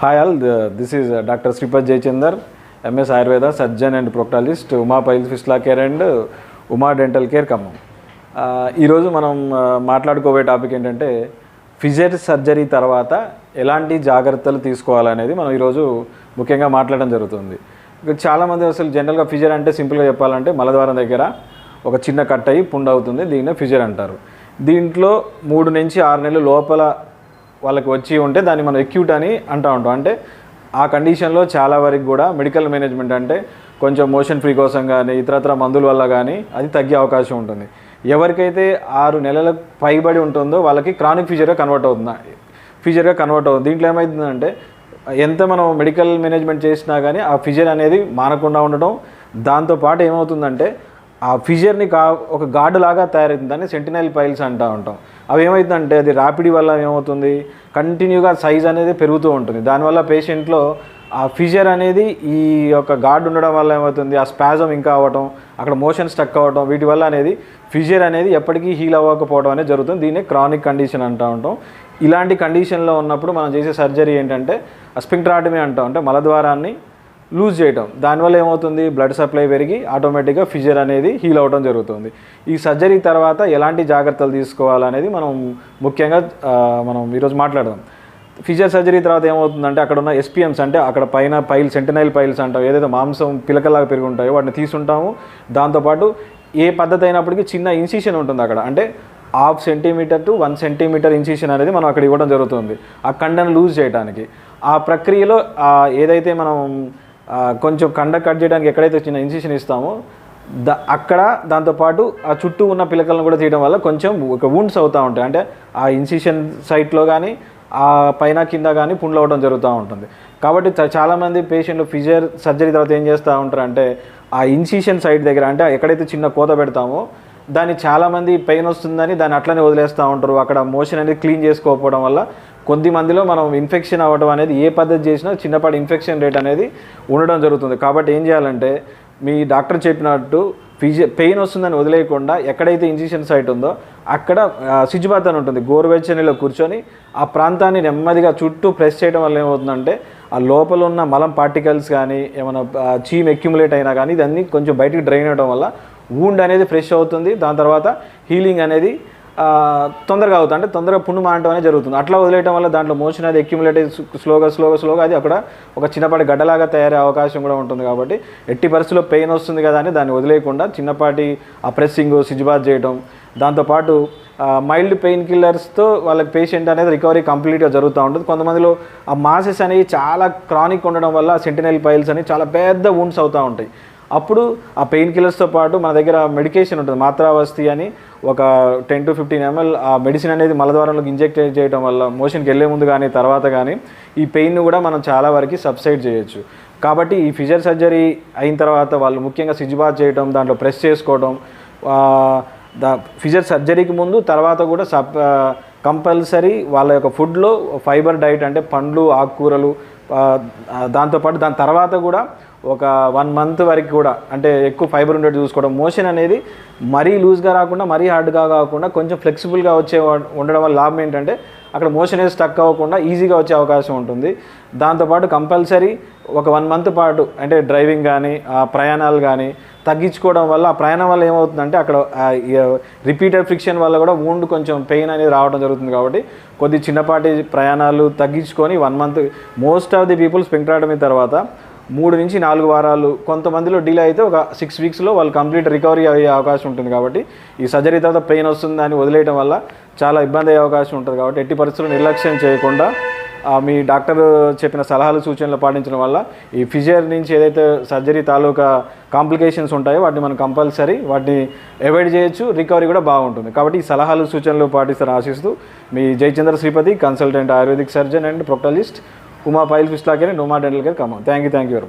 Hi all this is doctor Sripad Jayachandar MS Ayurveda surgeon and proctologist Uma pile fistula care and Uma dental care Khammam ఈరోజు మనం uh, మాట్లాడుకోబోయే topic ఏంటంటే ఫిజియర్ surgery తర్వాత ఎలాంటి జాగ్రత్తలు తీసుకోవాలనేది మనం ఈరోజు ముఖ్యంగా మాట్లాడడం జరుగుతుంది. ఇక చాలామంది అసలు జనరల్గా ఫిజర్ అంటే సింపుల్గా చెప్పాలంటే మలద్వారం దగ్గర ఒక చిన్న కట్ అయ్యి పుండ్ అవుతుంది దీన్నే ఫిజర్ అంటారు. దీంట్లో మూడు నుంచి ఆరు నెలలు లోపల వాళ్ళకి వచ్చి ఉంటే దాన్ని మనం ఎక్యూట్ అని అంటూ ఉంటాం. అంటే ఆ కండిషన్లో చాలా వరకు కూడా మెడికల్ మేనేజ్మెంట్ అంటే కొంచెం మోషన్ ఫ్రీ కోసం కానీ ఇతరత్ర మందుల వల్ల కానీ అది తగ్గే అవకాశం ఉంటుంది. ఎవరికైతే ఆరు నెలల పైబడి ఉంటుందో వాళ్ళకి క్రానిక్ ఫీజర్గా కన్వర్ట్ అవుతుంది? ఫీజర్గా కన్వర్ట్ అవుతుంది. దీంట్లో ఏమవుతుందంటే ఎంత మనం మెడికల్ మేనేజ్మెంట్ చేసినా కానీ ఆ ఫిజర్ అనేది మానకుండా ఉండడం దాంతోపాటు ఏమవుతుందంటే ఆ ఫిజర్ని కా ఒక గాడు లాగా తయారవుతుంది దాన్ని సెంటినల్ పైల్స్ అంటూ ఉంటాం. అవి ఏమవుతుందంటే అది ర్యాపిడ్ వల్ల ఏమవుతుంది? కంటిన్యూగా సైజ్ అనేది పెరుగుతూ ఉంటుంది. దానివల్ల పేషెంట్లో ఆ ఫిజర్ అనేది ఈ యొక్క గార్డ్ ఉండడం వల్ల ఏమవుతుంది? ఆ స్పాజం ఇంకా అవ్వటం అక్కడ మోషన్ స్టక్ అవ్వటం వీటి వల్ల అనేది ఫిజర్ అనేది ఎప్పటికీ హీల్ అవ్వకపోవడం అనేది జరుగుతుంది. దీన్నే క్రానిక్ కండిషన్ అంటూ ఉంటాం. ఇలాంటి కండిషన్లో ఉన్నప్పుడు మనం చేసే సర్జరీ ఏంటంటే స్పింక్ట్రాటమీ అంటాం అంటే మలద్వారాన్ని లూజ్ చేయటం. దానివల్ల ఏమవుతుంది? బ్లడ్ సప్లై పెరిగి ఆటోమేటిక్గా ఫిజర్ అనేది హీల్ అవడం జరుగుతుంది. ఈ సర్జరీ తర్వాత ఎలాంటి జాగ్రత్తలు తీసుకోవాలనేది మనం ముఖ్యంగా మనం ఈరోజు మాట్లాడదాం. ఫిజర్ సర్జరీ తర్వాత ఏమవుతుందంటే అక్కడ ఉన్న ఎస్పిఎమ్స్ అంటే అక్కడ పైన పైల్ సెంటనైల్ పైల్స్ అంటాం ఏదైతే మాంసం పిలకలాగా పెరిగి ఉంటాయో వాటిని తీసుంటాము దాంతోపాటు ఏ పద్ధతి అయినప్పటికీ చిన్న ఇన్సిషన్ ఉంటుంది అక్కడ. అంటే half centimetre to one centimetre incision అనేది మనం అక్కడ ఇవ్వడం జరుగుతుంది. ఆ కండను లూజ్ చేయడానికి ఆ ప్రక్రియలో ఏదైతే మనం కొంచెం కండ కట్ చేయడానికి ఎక్కడైతే చిన్న ఇన్సిషన్ ఇస్తామో ద అక్కడ దాంతోపాటు ఆ చుట్టూ ఉన్న పిలకలను కూడా తీయడం వల్ల కొంచెం ఒక వూండ్స్ అవుతూ ఉంటాయి. అంటే ఆ ఇన్సిషన్ సైట్లో కానీ ఆ పైన కింద కానీ పుండ్లు అవ్వడం జరుగుతూ ఉంటుంది. కాబట్టి చ- చాలామంది పేషెంట్లు ఫిజియర్ సర్జరీ తర్వాత ఏం చేస్తూ ఉంటారు అంటే ఆ ఇన్సిషన్ సైడ్ దగ్గర అంటే ఎక్కడైతే చిన్న కోత పెడతామో దాన్ని చాలామంది పెయిన్ వస్తుందని దాన్ని అట్లనే వదిలేస్తూ ఉంటారు. అక్కడ మోషన్ అనేది క్లీన్ చేసుకోకపోవడం వల్ల కొద్ది మందిలో మనం ఇన్ఫెక్షన్ అవ్వడం అనేది ఏ పద్ధతి చేసినా చిన్నపాటి ఇన్ఫెక్షన్ రేట్ అనేది ఉండడం జరుగుతుంది. కాబట్టి ఏం చేయాలంటే మీ డాక్టర్ చెప్పినట్టు ఫిజి పెయిన్ వస్తుందని వదిలేయకుండా ఎక్కడైతే ఇంజెక్షన్ సైట్ ఉందో అక్కడ సిజుబాత్ అని ఉంటుంది. గోరువెచ్చనిలో కూర్చొని ఆ ప్రాంతాన్ని నెమ్మదిగా చుట్టూ ప్రెస్ చేయడం వల్ల ఏమవుతుందంటే ఆ లోపల ఉన్న మలం పార్టికల్స్ కానీ ఏమైనా చీమ్ అక్యుములేట్ అయినా కానీ ఇదన్నీ కొంచెం బయటికి డ్రైన్ అవ్వడం వల్ల వూండ్ అనేది ఫ్రెష్ అవుతుంది. దాని తర్వాత హీలింగ్ అనేది తొందరగా అవుతుంది అంటే తొందరగా పుండు మానటం అనేది జరుగుతుంది. అట్లా వదిలేయడం వల్ల దాంట్లో మోషన్ అది అక్యుములేట్ స్లోగా స్లోగా స్లోగా అది అక్కడ ఒక చిన్నపాటి గడ్డలాగా తయారయ్యే అవకాశం కూడా ఉంటుంది కాబట్టి ఎట్టి పరిస్థితుల్లో పెయిన్ వస్తుంది కదా అని దాన్ని వదిలేయకుండా చిన్నపాటి ఆ ప్రెస్సింగ్ సిజ్బాత్ చేయడం దాంతోపాటు మైల్డ్ పెయిన్ కిల్లర్స్తో వాళ్ళకి పేషెంట్ అనేది రికవరీ కంప్లీట్గా జరుగుతూ ఉంటుంది. కొంతమందిలో ఆ మాసెస్ అనేవి చాలా క్రానిక్ ఉండడం వల్ల సెంటినల్ పైల్స్ అనేవి చాలా పెద్ద వూండ్స్ అవుతూ ఉంటాయి. అప్పుడు ఆ పెయిన్ కిల్లర్స్తో పాటు మన దగ్గర మెడికేషన్ ఉంటుంది మాత్రావస్తి అని ఒక టెన్ టు ఫిఫ్టీన్ ఎంఎల్ ఆ మెడిసిన్ అనేది మలద్వారంలోకి ఇంజెక్ట్ చేయడం వల్ల మోషన్కి వెళ్ళే ముందు కానీ తర్వాత కానీ ఈ పెయిన్ను కూడా మనం చాలా వరకు సబ్సైడ్ చేయొచ్చు. కాబట్టి ఈ ఫిజర్ సర్జరీ అయిన తర్వాత వాళ్ళు ముఖ్యంగా సిజ్బాత్ చేయడం దాంట్లో ప్రెస్ చేసుకోవడం దా ఫిజర్ సర్జరీకి ముందు తర్వాత కూడా సబ్ కంపల్సరీ వాళ్ళ యొక్క ఫుడ్లో ఫైబర్ డైట్ అంటే పండ్లు ఆకుకూరలు దాంతోపాటు దాని తర్వాత కూడా ఒక వన్ మంత్ వరకు కూడా అంటే ఎక్కువ ఫైబర్ ఉండేది చూసుకోవడం. మోషన్ అనేది మరీ లూజ్గా రాకుండా మరీ హార్డ్గా కాకుండా కొంచెం ఫ్లెక్సిబుల్గా వచ్చే ఉండడం వల్ల లాభం ఏంటంటే అక్కడ మోషన్ అనేది స్టక్ అవ్వకుండా ఈజీగా వచ్చే అవకాశం ఉంటుంది. దాంతోపాటు కంపల్సరీ ఒక వన్ మంత్ పాటు అంటే డ్రైవింగ్ కానీ ప్రయాణాలు కానీ తగ్గించుకోవడం వల్ల ఆ ప్రయాణం వల్ల ఏమవుతుందంటే అక్కడ రిపీటెడ్ ఫ్రిక్షన్ వల్ల కూడా వూండ్ కొంచెం పెయిన్ అనేది రావడం జరుగుతుంది కాబట్టి కొద్ది చిన్నపాటి ప్రయాణాలు తగ్గించుకొని one month most of the people sphincterotomy తర్వాత మూడు నుంచి నాలుగు వారాలు కొంతమందిలో డిలే అయితే ఒక సిక్స్ వీక్స్లో వాళ్ళు కంప్లీట్ రికవరీ అయ్యే అవకాశం ఉంటుంది కాబట్టి ఈ సర్జరీ తర్వాత పెయిన్ వస్తుందని వదిలేయడం వల్ల చాలా ఇబ్బంది అయ్యే అవకాశం ఉంటుంది కాబట్టి ఎట్టి పరిస్థితులు నిర్లక్ష్యం చేయకుండా మీ డాక్టర్ చెప్పిన సలహాలు సూచనలు పాటించడం వల్ల ఈ ఫిజియర్ నుంచి ఏదైతే సర్జరీ తాలూకా కాంప్లికేషన్స్ ఉంటాయో వాటిని మనం కంపల్సరీ వాటిని అవాయిడ్ చేయొచ్చు రికవరీ కూడా బాగుంటుంది. కాబట్టి ఈ సలహాలు సూచనలు పాటిస్తారు ఆశిస్తూ మీ Jayachandra Sripathi consultant ayurvedic surgeon and proctologist Uma pile fistula care and Uma dental care Khammam. Thank you thank you very much